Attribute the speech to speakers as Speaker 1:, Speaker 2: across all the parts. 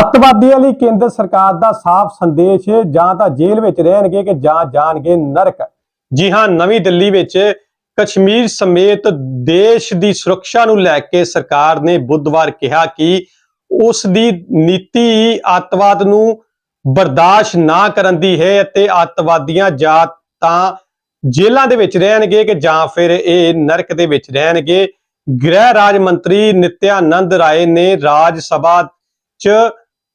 Speaker 1: ਅੱਤਵਾਦੀਆਂ ਲਈ ਕੇਂਦਰ ਸਰਕਾਰ ਦਾ ਸਾਫ਼ ਸੰਦੇਸ਼, ਜਾਂ ਤਾਂ ਜੇਲ੍ਹ ਵਿੱਚ ਰਹਿਣਗੇ ਕਿ ਜਾਂ ਜਾਣਗੇ ਨਰਕ। ਜੀ ਹਾਂ, ਨਵੀਂ ਦਿੱਲੀ ਵਿੱਚ ਕਸ਼ਮੀਰ ਸਮੇਤ ਦੇਸ਼ ਦੀ ਸੁਰੱਖਿਆ ਨੂੰ ਲੈ ਕੇ ਸਰਕਾਰ ਨੇ ਬੁੱਧਵਾਰ ਕਿਹਾ ਕਿ ਉਸ ਦੀ ਨੀਤੀ ਅੱਤਵਾਦ ਨੂੰ ਬਰਦਾਸ਼ਤ ਨਾ ਕਰਨ ਦੀ ਹੈ ਅਤੇ ਅੱਤਵਾਦੀਆਂ ਜਾਂ ਤਾਂ ਜੇਲ੍ਹਾਂ ਦੇ ਵਿੱਚ ਰਹਿਣਗੇ ਕਿ ਜਾਂ ਫਿਰ ਇਹ ਨਰਕ ਦੇ ਵਿੱਚ ਰਹਿਣਗੇ। ਗ੍ਰਹਿ ਰਾਜ ਮੰਤਰੀ ਨਿਤਿਆਨੰਦ ਰਾਏ ਨੇ ਰਾਜ ਸਭਾ ਚ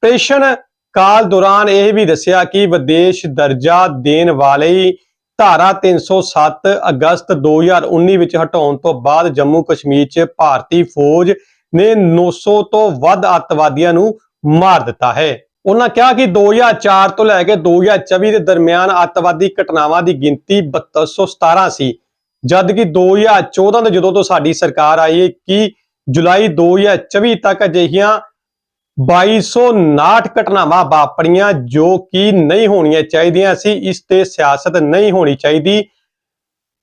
Speaker 1: ਪ੍ਰੇਸ਼ਨ ਕਾਲ ਦੌਰਾਨ ਇਹ ਵੀ ਦੱਸਿਆ ਕਿ ਵਿਦੇਸ਼ ਦਰਜਾ ਦੇਣ ਵਾਲੀ ਧਾਰਾ 307 ਅਗਸਤ 2019 ਵਿੱਚ ਹਟਾਉਣ ਤੋਂ ਬਾਅਦ ਜੰਮੂ ਕਸ਼ਮੀਰ 'ਚ ਭਾਰਤੀ ਫੌਜ ਨੇ 900 ਤੋਂ ਵੱਧ ਅੱਤਵਾਦੀਆਂ ਨੂੰ ਮਾਰ ਦਿੱਤਾ ਹੈ। ਉਹਨਾਂ ਕਿਹਾ ਕਿ 2004 ਤੋਂ ਲੈ ਕੇ 2024 ਦੇ ਦਰਮਿਆਨ ਅੱਤਵਾਦੀ ਘਟਨਾਵਾਂ ਦੀ ਗਿਣਤੀ 3217 ਸੀ ਜਦ ਕਿ 2014 ਦੇ ਜਦੋਂ ਤੋਂ ਸਾਡੀ ਸਰਕਾਰ ਆਈ ਹੈ ਕਿ ਜੁਲਾਈ 2024 ਤੱਕ ਅਜਿਹੀਆਂ 2259 ਘਟਨਾਵਾਂ ਵਾਪਰੀਆਂ ਜੋ ਕਿ ਨਹੀਂ ਹੋਣੀਆਂ ਚਾਹੀਦੀਆਂ ਸੀ, ਇਸ ਤੇ ਸਿਆਸਤ ਨਹੀਂ ਹੋਣੀ ਚਾਹੀਦੀ।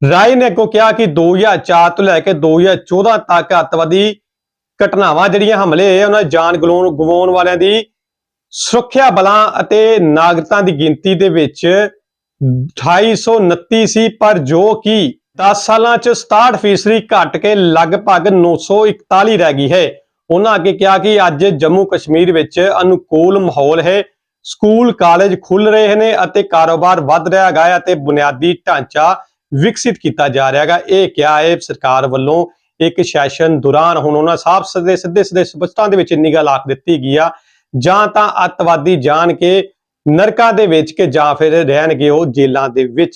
Speaker 1: ਰਾਏ ਨੇ ਅੱਗੋਂ ਕਿਹਾ ਕਿ 2004 ਤੋਂ ਲੈ ਕੇ 2014 ਤੱਕ ਅੱਤਵਾਦੀ ਘਟਨਾਵਾਂ ਜਿਹੜੀਆਂ ਹਮਲੇ ਹੋਏ ਉਹਨਾਂ ਜਾਨ ਗਲਾਉਣ ਗਵਾਉਣ ਵਾਲਿਆਂ ਦੀ ਸੁਰੱਖਿਆ ਬਲਾਂ ਅਤੇ ਨਾਗਰਿਕਾਂ ਦੀ ਗਿਣਤੀ ਦੇ ਵਿੱਚ 2829 ਸੀ ਪਰ ਜੋ ਕਿ 10 ਸਾਲਾਂ ਚ 67% ਫੀਸਦੀ ਘਟ ਕੇ ਲਗਭਗ 941 ਰਹਿ ਗਈ ਹੈ। ਉਹਨਾਂ ਅੱਗੇ ਕਿਹਾ ਕਿ ਅੱਜ ਜੰਮੂ ਕਸ਼ਮੀਰ ਵਿੱਚ ਅਨੁਕੂਲ ਮਾਹੌਲ ਹੈ। ਸਕੂਲ, ਕਾਲਜ ਖੁੱਲ ਰਹੇ ਨੇ ਅਤੇ ਕਾਰੋਬਾਰ ਵੱਧ ਰਿਹਾ ਹੈ ਅਤੇ ਬੁਨਿਆਦੀ ਢਾਂਚਾ ਵਿਕਸਿਤ ਕੀਤਾ ਜਾ ਰਿਹਾ ਹੈਗਾ। ਇਹ ਕਿਹਾ ਹੈ, ਸਰਕਾਰ ਵੱਲੋਂ ਇੱਕ ਸੈਸ਼ਨ ਦੌਰਾਨ ਹੁਣ ਉਹਨਾਂ ਸਾਫ਼ ਸਿੱਧੇ ਸਿੱਧੇ ਸਿੱਧੇ ਸਪਸ਼ਟਾਂ ਦੇ ਵਿੱਚ ਇੰਨੀ ਗੱਲ ਆਖ ਦਿੱਤੀ ਗਈ ਆ। ਜਾਂ ਤਾਂ ਅੱਤਵਾਦੀ ਜਾਣ ਕੇ ਨਰਕਾਂ ਦੇ ਵਿੱਚ ਕੇ ਜਾਂ ਫਿਰ ਰਹਿਣਗੇ ਉਹ ਜੇਲ੍ਹਾਂ ਦੇ ਵਿੱਚ।